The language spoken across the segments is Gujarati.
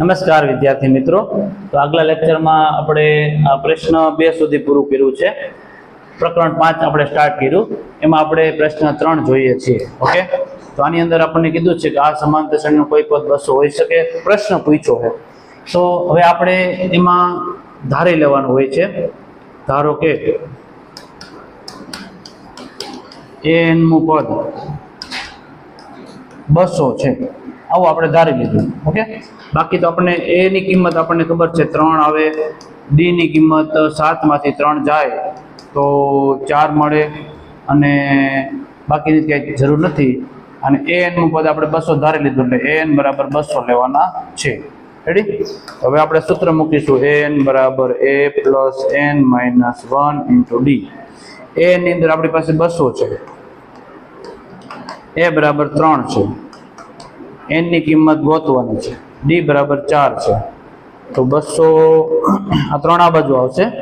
નમસ્કાર વિદ્યાર્થી મિત્રો. તો આગલા લેક્ચરમાં આપણે પ્રશ્ન બે સુધી પૂરું કર્યું છે. પ્રકરણ પાંચ આપણે સ્ટાર્ટ કર્યું. એમાં આપણે પ્રશ્ન ત્રણ જોઈએ છીએ, ઓકે? તો આની અંદર આપણને કીધું છે કે આ સમાંતર શ્રેણીનું કોઈ પદ બસો હોઈ શકે. પ્રશ્ન પૂછ્યો છે તો હવે આપણે એમાં ધારી લેવાનું હોય છે. ધારો કે એનનું પદ બસો છે. આવું આપણે ધારી લીધું, ઓકે? બાકી તો આપણને એની કિંમત આપણને ખબર છે, ત્રણ આવે. ડીની કિંમત સાતમાંથી ત્રણ જાય, તો ચાર મળે. અને બાકીની ક્યાંય જરૂર નથી. અને એ એનનું પદ આપણે બસો ધારી લીધું, એટલે એ એન બરાબર બસો લેવાના છે. રેડી હવે આપણે સૂત્ર મૂકીશું. એ એન બરાબર A plus N minus one into D એ ની અંદર આપણી પાસે બસો છે. એ બરાબર ત્રણ છે. એનની કિંમત ગોતવાની છે. ડી બરાબર ચાર છે. તો બસો, આ ત્રણ આ બાજુ આવશે.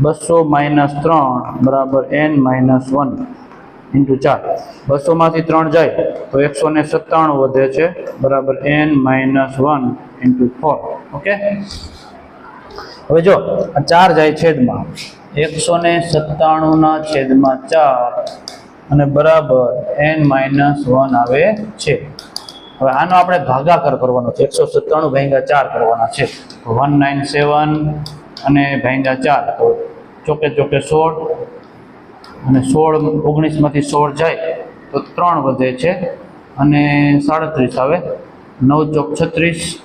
બસો માઇનસ ત્રણ બરાબર એન માઇનસ વન ઇન્ટુ ચાર. બસોમાંથી ત્રણ જાય તો એકસો ને સત્તાણું વધે છે. બરાબર N minus one into four. Okay? હવે જો, આ ચાર જાય છેદમાં. એકસો ને સત્તાણુંના છેદમાં ચાર અને બરાબર એન માઇનસ વન આવે છે. હવે આનો આપણે ભાગાકાર કરવાનો છે. એકસો સત્તાણું ભાગ્યા ચાર કરવાના છે. વન નાઇન સેવન અને ભાગ્યા ચાર. ચોકે ચોકે સોળ અને સોળ ઓગણીસમાંથી સોળ જાય તો ત્રણ વધે છે. અને સાડત્રીસ આવે. નવ ચોક છત્રીસ.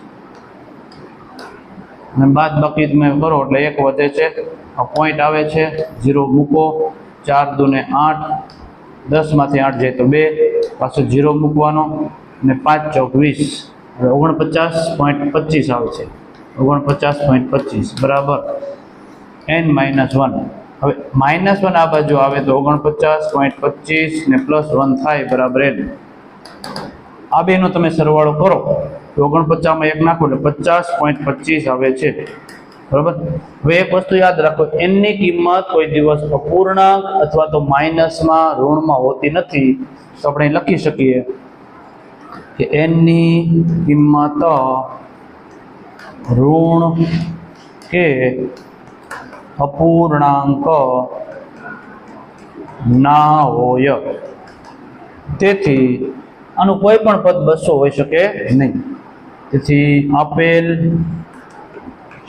અને બાદ બાકી તમે કરો એટલે એક વધે છે. આ પોઈન્ટ આવે છે. ઝીરો મૂકો. ચાર દુને આઠ. દસમાંથી આઠ જાય તો બે, પાછો ઝીરો મૂકવાનો અને પાંચ ચોક વીસ. હવે ઓગણપચાસ પોઈન્ટ પચીસ આવે છે. ઓગણપચાસ પોઈન્ટ પચીસ, બરાબર. એન માઇનસ વન હવે માઇનસ વન આ બાજુ આવે તો ઓગણપચાસ પોઈન્ટ પચીસ ને પ્લસ વન થાય, બરાબર એન આ બેનો તમે સરવાળો કરો. તો ઓગણપચાસમાં એક નાખો એટલે પચાસ પોઈન્ટ પચીસ આવે છે. બરાબર? હવે એક વસ્તુ યાદ રાખો એનની કિંમત કોઈ દિવસ અપૂર્ણાંક અથવા તો માઇનસમાં ઋણમાં હોતી નથી. તો આપણે લખી શકીએ કે એનની કિંમત ઋણ કે અપૂર્ણાંક ના હોય. તેથી આનું કોઈ પણ પદ બસો હોઈ શકે નહીં. તેથી આપેલ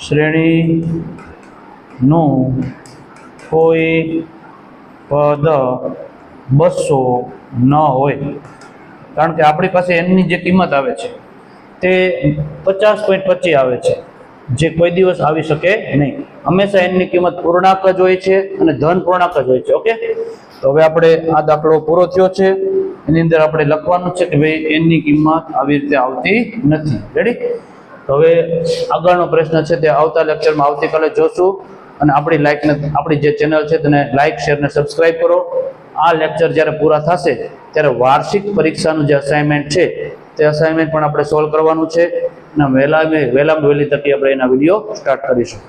શ્રેણીનું કોઈ પદ બસો ન હોય. કારણ કે આપણી પાસે એનની જે કિંમત આવે છે, તે પચાસ પોઈન્ટ પચીસ આવે છે. જે કોઈ દિવસ આવી શકે નહીં. હંમેશા એનની કિંમત પૂર્ણાંક જ હોય છે અને ધન પૂર્ણાંક જ હોય છે, ઓકે? તો હવે આપણે આ દાખલો પૂરો થયો છે. એની અંદર આપણે લખવાનું છે કે ભાઈ એનની કિંમત આવી રીતે આવતી નથી. રેડી તો હવે આગળનો પ્રશ્ન છે તે આવતા લેક્ચરમાં આવતીકાલે જોશું. અને આપણી લાઈકને આપણી જે ચેનલ છે તેને લાઇક શેર ને સબસ્ક્રાઈબ કરો. આ લેક્ચર જ્યારે પૂરા થશે, ત્યારે વાર્ષિક પરીક્ષાનું જે અસાઇનમેન્ટ છે, તે અસાઇનમેન્ટ પણ આપણે સોલ્વ કરવાનું છે. અને વહેલા વહેલામાં વહેલી તકે આપણે એના વીડિયો સ્ટાર્ટ કરીશું.